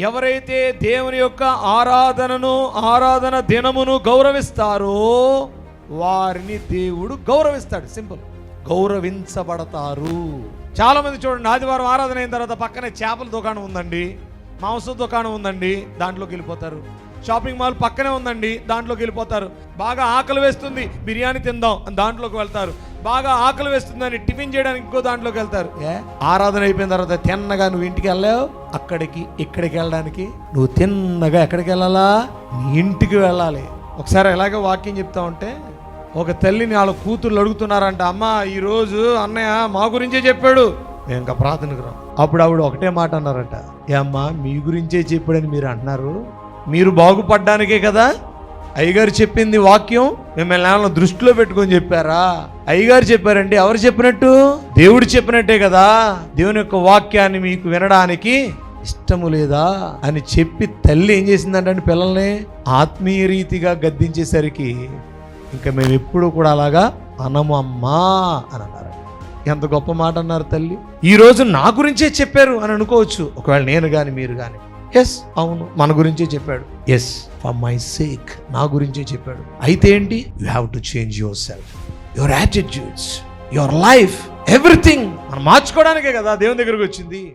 ఎవరైతే దేవుని యొక్క ఆరాధనను ఆరాధన దినమును గౌరవిస్తారో వారిని దేవుడు గౌరవిస్తాడు. సింపుల్. గౌరవించబడతారు. చాలా మంది చూడండి ఆదివారం ఆరాధన అయిన తర్వాత పక్కనే చేపల దుకాణం ఉందండి మాంసం దుకాణం ఉందండి దాంట్లోకి వెళ్ళిపోతారు. షాపింగ్ మాల్ పక్కనే ఉందండి దాంట్లోకి వెళ్ళిపోతారు. బాగా ఆకలి వేస్తుంది బిర్యానీ తిందాం అని దాంట్లోకి వెళ్తారు. బాగా ఆకలి వేస్తుందని టిఫిన్ చేయడానికి ఇంకో దాంట్లోకి వెళ్తారు. ఏ? ఆరాధన అయిపోయిన తర్వాత తిన్నగా నువ్వు ఇంటికి వెళ్ళావు? అక్కడికి ఇక్కడికి వెళ్ళడానికి. నువ్వు తిన్నగా ఎక్కడికి వెళ్ళాలా? నీ ఇంటికి వెళ్ళాలి. ఒకసారి ఎలాగో వాక్యం చెప్తా ఉంటే ఒక తల్లిని వాళ్ళ కూతుర్లు అడుగుతున్నారంట అమ్మ ఈరోజు అన్నయ్య మా గురించే చెప్పాడు. మేము ఇంకా ప్రార్థనకు రాం. అప్పుడు ఆవిడ ఒకటే మాట అన్నారట ఏ అమ్మా మీ గురించే చెప్పాడని మీరు అంటున్నారు. మీరు బాగుపడ్డానికే కదా? అయ్యగారు చెప్పింది వాక్యం మిమ్మల్ని ఏమైనా దృష్టిలో పెట్టుకొని చెప్పారా? అయ్యగారు చెప్పారండి ఎవరు చెప్పినట్టు? దేవుడు చెప్పినట్టే కదా? దేవుని యొక్క వాక్యాన్ని మీకు వినడానికి ఇష్టము లేదా? అని చెప్పి తల్లి ఏం చేసిందంటే పిల్లల్ని? ఆత్మీయ రీతిగా గద్దించేసరికి ఇంకా మేము ఎప్పుడూ కూడా అలాగా అనము అమ్మా అని అన్నారు ఎంత గొప్ప మాట అన్నారు తల్లి. ఈ రోజు నా గురించే చెప్పారు అని అనుకోవచ్చు. ఒకవేళ నేను కానీ మీరు కానీ ఎస్ అవును మన గురించే చెప్పాడు. ఎస్ ఫర్ మై సేక్ నా గురించే చెప్పాడు. అయితే ఏంటి? You have to change yourself your attitudes your life everything మనం మార్చుకోవడానికే కదా దేవుని దగ్గరకు వచ్చింది.